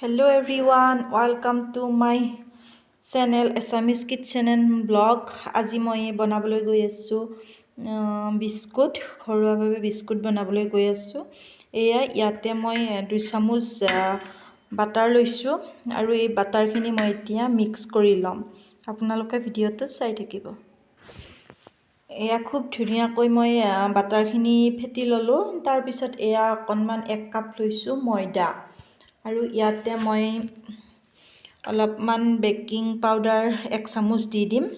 Hello' everyone welcome to my channel Assamese kitchen and vlog আজি মই বনাবলৈ গৈ আছোঁ বিস্কুট ঘৰুৱাভাৱে বিস্কুট বনাবলৈ গৈ আছোঁ এয়া ইয়াতে মই দুই চামুচ বাটাৰ লৈছোঁ আৰু এই বাটাৰখিনি মই এতিয়া মিক্স কৰি ল'ম আপোনালোকে ভিডিঅ'টো চাই থাকিব এয়া খুব ধুনীয়াকৈ মই বাটাৰখিনি ফেটি ল'লোঁ তাৰপিছত এয়া অকণমান এক কাপ লৈছোঁ ময়দা আৰু ইয়াতে মই অলপমান বেকিং পাউডাৰ এক চামুচ দি দিম।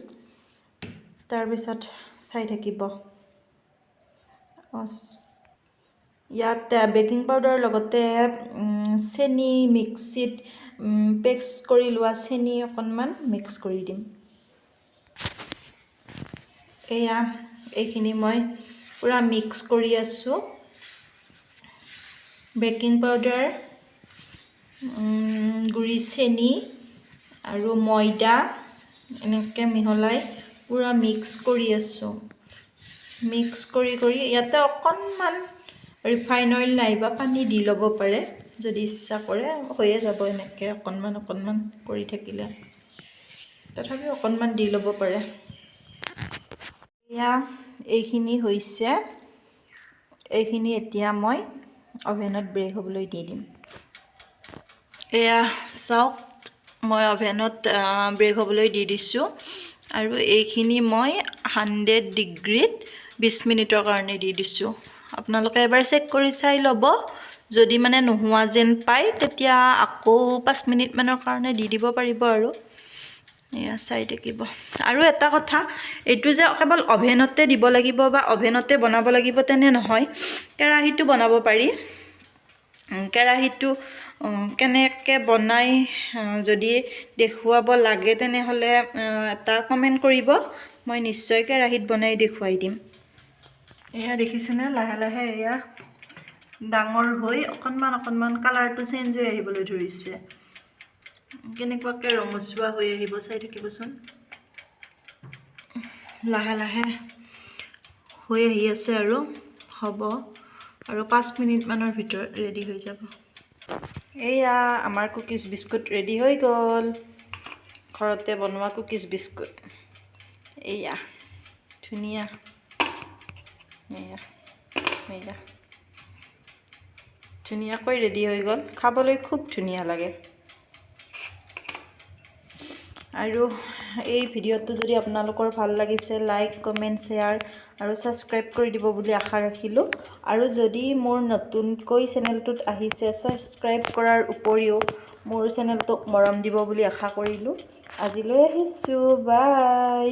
তাৰপিছত চাই থাকিব। ইয়াত বেকিং পাউডাৰৰ লগতে চেনি মিক্সিত পেক্স কৰি লোৱা চেনি অকণমান মিক্স কৰি দিম। এয়া এইখিনি মই পূৰা মিক্স কৰি আছোঁ। বেকিং পাউডাৰ গুড়ি চেনি আৰু ময়দা এনেকৈ মিহলাই পূৰা মিক্স কৰি আছোঁ। মিক্স কৰি কৰি ইয়াতে অকণমান ৰিফাইন অইল নাইবা পানী দি ল'ব পাৰে যদি ইচ্ছা কৰে হৈয়ে যাব এনেকৈ অকণমান অকণমান কৰি থাকিলে। তথাপিও অকণমান দি ল'ব পাৰে। এয়া এইখিনি হৈছে। এইখিনি এতিয়া মই অভেনত ব্ৰেক হ'বলৈ দি দিম। এয়া চাওক মই অভেনত ব্ৰেক হ'বলৈ দি দিছোঁ। আৰু এইখিনি মই হাণ্ড্ৰেড ডিগ্ৰীত বিছ মিনিটৰ কাৰণে দি দিছোঁ। আপোনালোকে এবাৰ চেক কৰি চাই ল'ব। যদি মানে নোহোৱা যেন পায় তেতিয়া আকৌ পাঁচ মিনিটমানৰ কাৰণে দি দিব পাৰিব আৰু। এয়া চাই থাকিব। আৰু এটা কথা এইটো যে কেৱল অভেনতে দিব লাগিব বা অভেনতে বনাব লাগিব তেনে নহয় কেৰাহীটো বনাব পাৰি। কেৰাহীটো কেনেকৈ বনাই যদি দেখুৱাব লাগে তেনেহ'লে এটা কমেণ্ট কৰিব। মই নিশ্চয় কেৰাহীত বনাই দেখুৱাই দিম। এয়া দেখিছেনে? লাহে লাহে এয়া ডাঙৰ হৈ অকণমান অকণমান কালাৰটো চেঞ্জ হৈ আহিবলৈ ধৰিছে। কেনেকুৱাকৈ ৰঙচুৱা হৈ আহিব চাই থাকিবচোন। লাহে লাহে হৈ আহি আছে আৰু। হ'ব। আৰু পাঁচ মিনিটমানৰ ভিতৰত ৰেডি হৈ যাব। এয়া আমাৰ কুকিজ বিস্কুট ৰেডি হৈ গ'ল। ঘৰতে বনোৱা কুকিজ বিস্কুট। এয়া ধুনীয়া। এয়া এয়া। ধুনীয়াকৈ ৰেডি হৈ গ'ল। খাবলৈ খুব ধুনীয়া লাগে। আৰু এই ভিডিঅ'টো যদি আপোনালোকৰ ভাল লাগিছে লাইক কমেণ্ট শ্বেয়াৰ আৰু ছাবস্ক্ৰাইব কৰি দিব বুলি আশা ৰাখিলোঁ। আৰু যদি মোৰ নতুনকৈ চেনেলটোত আহিছে ছাবস্ক্ৰাইব কৰাৰ উপৰিও মোৰ চেনেলটোক মৰম দিব বুলি আশা কৰিলোঁ। আজিলৈ আহিছোঁ বাই